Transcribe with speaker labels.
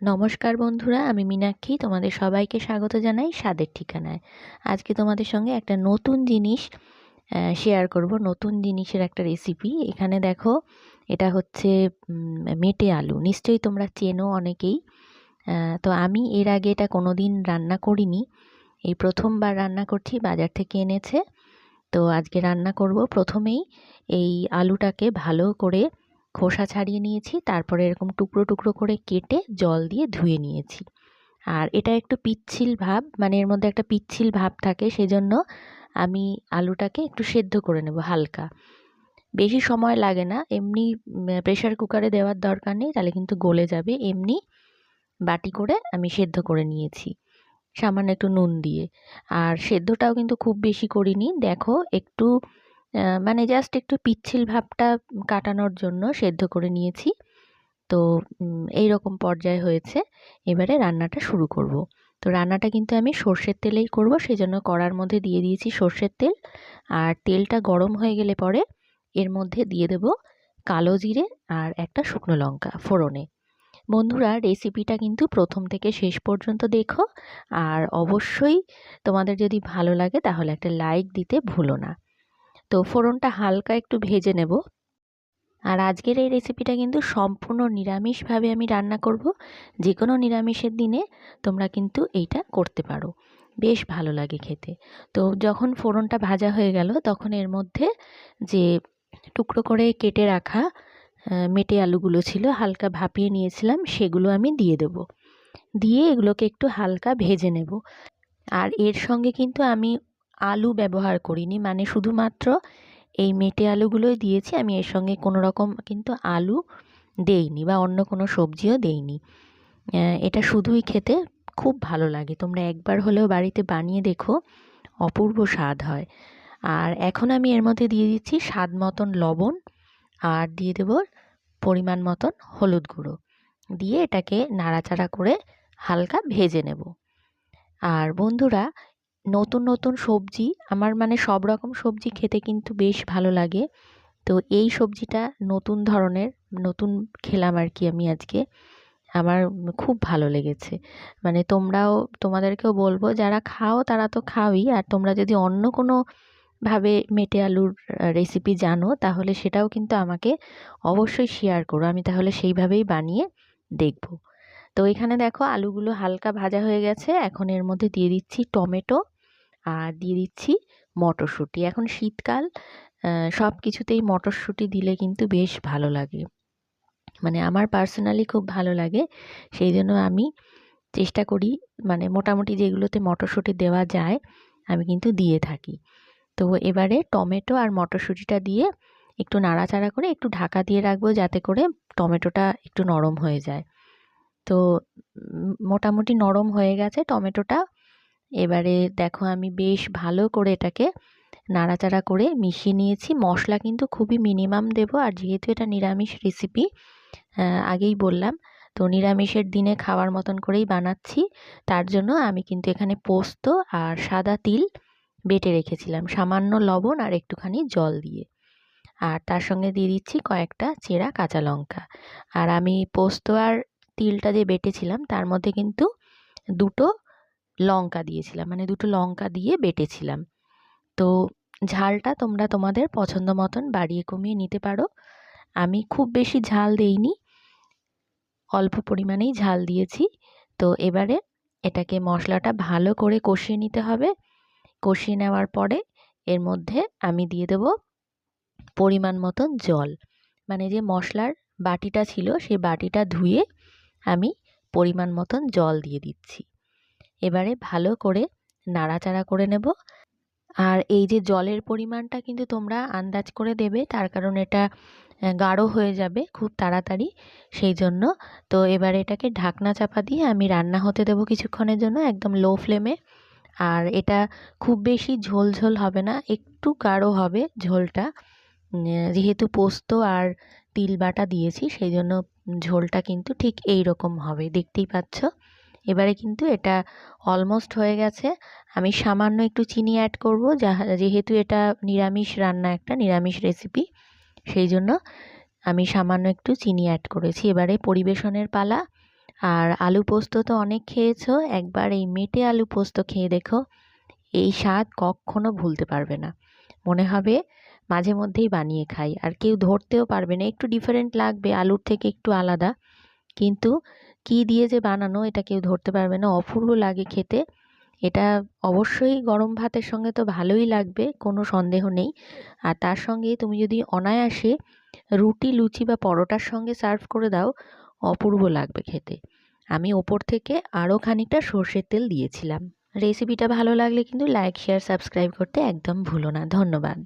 Speaker 1: নমস্কার বন্ধুরা, আমি মীনাক্ষী। তোমাদের সবাইকে স্বাগত জানাই স্বাদের ঠিকানায়। আজকে তোমাদের সঙ্গে একটা নতুন জিনিস শেয়ার করব। নতুন জিনিসের একটা রেসিপি এখানে দেখো, এটা হচ্ছে মেটে আলু। নিশ্চয়ই তোমরা চেনো অনেকেই। তো আমি এর আগে এটা কোনো দিন রান্না করিনি। এই প্রথমবার রান্না করছি, বাজার থেকে এনেছে। তো আজকে রান্না করব। প্রথমেই এই আলুটাকে ভালো করে খোসা ছাড়িয়ে নিয়েছি, তারপরে এরকম টুকরো টুকরো করে কেটে জল দিয়ে ধুয়ে নিয়েছি। আর এটা একটু পিচ্ছিল ভাব মানে এর মধ্যে একটা পিচ্ছিল ভাব থাকে, সেজন্য আমি আলুটাকে একটু সেদ্ধ করে নেব হালকা। বেশি সময় লাগে না, এমনি প্রেশার কুকারে দেওয়ার দরকার নেই, তাহলে কিন্তু গলে যাবে। এমনি বাটি করে আমি সেদ্ধ করে নিয়েছি, সামান্য একটু নুন দিয়ে। আর সেদ্ধটাও কিন্তু খুব বেশি করিনি। দেখো, একটু মানে জাস্ট একটু পিচ্ছিল ভাবটা কাটানোর জন্য সেদ্ধ করে নিয়েছি। তো এই রকম পর্যায়ে হয়েছে। এবারে রান্নাটা শুরু করব। তো রান্নাটা কিন্তু আমি সর্ষের তেলেই করব সেই জন্য কড়ার মধ্যে দিয়ে দিয়েছি সর্ষের তেল। আর তেলটা গরম হয়ে গেলে পরে এর মধ্যে দিয়ে দেব কালো জিরে আর একটা শুকনো লঙ্কা ফোড়নে। বন্ধুরা রেসিপিটা কিন্তু প্রথম থেকে শেষ পর্যন্ত দেখো। আর অবশ্যই তোমাদের যদি ভালো লাগে তাহলে একটা লাইক দিতে ভুলো না। তো ফোড়নটা হালকা একটু ভেজে নেব। আর আজকের এই রেসিপিটা কিন্তু সম্পূর্ণ নিরামিষভাবে আমি রান্না করব। যে কোনো নিরামিষের দিনে তোমরা কিন্তু এইটা করতে পারো। বেশ ভালো লাগে খেতে। তো যখন ফোড়নটা ভাজা হয়ে গেল, তখন এর মধ্যে যে টুকরো করে কেটে রাখা মেটে আলুগুলো ছিল, হালকা ভাপিয়ে নিয়েছিলাম, সেগুলো আমি দিয়ে দেব। দিয়ে এগুলোকে একটু হালকা ভেজে নেব। আর এর সঙ্গে কিন্তু আমি আলু ব্যবহার করিনি। মানে শুধুমাত্র এই মেটে আলুগুলোই দিয়েছি। আমি এর সঙ্গে কোনো রকম কিন্তু আলু দেইনি বা অন্য কোনো সবজিও দেইনি। এটা শুধুই খেতে খুব ভালো লাগে। তোমরা একবার হলেও বাড়িতে বানিয়ে দেখো, অপূর্ব স্বাদ হয়। আর এখন আমি এর মধ্যে দিয়ে দিচ্ছি স্বাদ মতন লবণ আর দিয়ে দেব পরিমাণ মতন হলুদ গুঁড়ো। দিয়ে এটাকে নাড়াচাড়া করে হালকা ভেজে নেব। আর বন্ধুরা নতুন নতুন সবজি, আমার মানে সব রকম সবজি খেতে কিন্তু বেশ ভালো লাগে। তো এই সবজিটা নতুন ধরনের, নতুন খেলাম আর কি আমি আজকে। আমার খুব ভালো লেগেছে। মানে তোমরাও, তোমাদেরকেও বলব, যারা খাও তারা তো খাওই। আর তোমরা যদি অন্য কোনো ভাবে মেটে আলুর রেসিপি জানো, তাহলে সেটাও কিন্তু আমাকে অবশ্যই শেয়ার করো। আমি তাহলে সেইভাবেই বানিয়ে দেখব। তো এখানে দেখো, আলুগুলো হালকা ভাজা হয়ে গেছে। এখন এর মধ্যে দিয়ে দিচ্ছি টমেটো। আর দিয়ে দিচ্ছি মটরশুঁটি। এখন শীতকাল সব কিছুতেই মটরশুঁটি দিলে কিন্তু বেশ ভালো লাগে। মানে আমার পার্সোনালি খুব ভালো লাগে, সেই জন্য আমি চেষ্টা করি মানে মোটামুটি যেগুলোতে মটরশুঁটি দেওয়া যায়, আমি কিন্তু দিয়ে থাকি। তো এবারে টমেটো আর মটরশুঁটিটা দিয়ে একটু নাড়াচাড়া করে একটু ঢাকা দিয়ে রাখব যাতে করে টমেটোটা একটু নরম হয়ে যায়। তো মোটামুটি নরম হয়ে গেছে টমেটোটা। এবারে দেখো আমি বেশ ভালো করে এটাকে নাড়াচাড়া করে মিশিয়ে নিয়েছি। মশলা কিন্তু খুবই মিনিমাম দেব আর যেহেতু এটা নিরামিষ রেসিপি আগেই বললাম, তো নিরামিষের দিনে খাওয়ার মতন করেই বানাচ্ছি। তার জন্য আমি কিন্তু এখানে পোস্ত আর সাদা তিল বেটে রেখেছিলাম, সামান্য লবণ আর একটুখানি জল দিয়ে। আর তার সঙ্গে দিয়ে দিচ্ছি কয়েকটা চেরা কাঁচা লঙ্কা। আর আমি পোস্ত আর তিলটা যে বেটেছিলাম, তার মধ্যে কিন্তু দুটো লঙ্কা দিয়েছিলাম মানে দুটো লঙ্কা দিয়ে বেটেছিলাম। তো ঝালটা তোমরা তোমাদের পছন্দ মতন বাড়িয়ে কমিয়ে নিতে পারো। আমি খুব বেশি ঝাল দেইনি, অল্প পরিমাণেই ঝাল দিয়েছি। তো এবারে এটাকে মশলাটা ভালো করে কষিয়ে নিতে হবে। কষিয়ে নেওয়ার পরে এর মধ্যে আমি দিয়ে দেব পরিমাণ মতন জল। মানে যে মশলার বাটিটা ছিল সেই বাটিটা ধুয়ে আমি পরিমাণ মতন জল দিয়ে দিচ্ছি। এবারে ভালো করে নাড়াচাড়া করে নেব। আর এই যে জলের পরিমাণটা কিন্তু তোমরা আন্দাজ করে দেবে, তার কারণ এটা গাঢ় হয়ে যাবে খুব তাড়াতাড়ি, সেই জন্য। তো এবার এটাকে ঢাকনা চাপা দিয়ে আমি রান্না হতে দেবো কিছুক্ষণের জন্য একদম লো ফ্লেমে আর এটা খুব বেশি ঝোল ঝোল হবে না, একটু গাঢ় হবে ঝোলটা। যেহেতু পোস্ত আর তিল বাটা দিয়েছি, সেই জন্য ঝোলটা কিন্তু ঠিক এই রকম হবে, দেখতেই পাচ্ছ? এবারে কিন্তু এটা অলমোস্ট হয়ে গেছে। আমি সামান্য একটু চিনি অ্যাড করব যেহেতু এটা নিরামিষ রান্না একটা, নিরামিষ রেসিপি সেই জন্য আমি সামান্য একটু চিনি অ্যাড করেছি। এবারে পরিবেশনের পালা, আর আলু পোস্ত তো অনেক খেয়েছো, একবার এই মেটে আলু পোস্ত খেয়ে দেখো, এই স্বাদ কখনো ভুলতে পারবে না। মনে হবে মাঝে মধ্যেই বানিয়ে খাই, আর কেউ ধরতেও পারবে না, একটু ডিফারেন্ট লাগবে, আলুর থেকে একটু আলাদা, কিন্তু কি দিয়ে যে বানানো এটা কেউ ধরতে পারবে না। অপূর্ব লাগে খেতে। এটা অবশ্যই গরম ভাতের সঙ্গে তো ভালোই লাগবে, কোনো সন্দেহ নেই। আর তার সঙ্গে তুমি যদি অনায়াসে রুটি, লুচি বা পরোটার সঙ্গে সার্ভ করে দাও, অপূর্ব লাগবে খেতে। আমি ওপর থেকে আরও খানিকটা সর্ষের তেল দিয়েছিলাম। রেসিপিটা ভালো লাগলে কিন্তু লাইক, শেয়ার, সাবস্ক্রাইব করতে একদম ভুলো না। ধন্যবাদ।